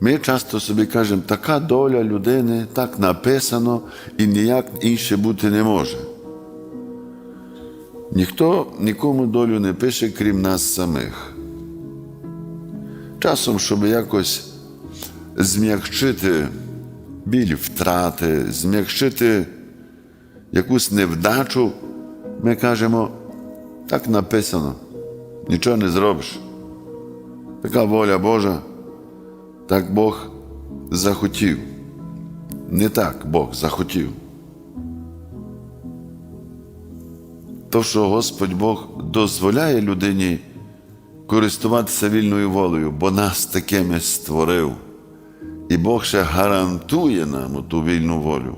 Ми часто собі кажемо, така доля людини, так написано і ніяк інше бути не може. Ніхто нікому долю не пише, крім нас самих. Часом, щоб якось зм'якшити біль втрати, зм'якшити якусь невдачу, ми кажемо, так написано, нічого не зробиш. Така воля Божа, так Бог захотів. Не так Бог захотів. То, що Господь Бог дозволяє людині користуватися вільною волею, бо нас такими створив. І Бог ще гарантує нам ту вільну волю.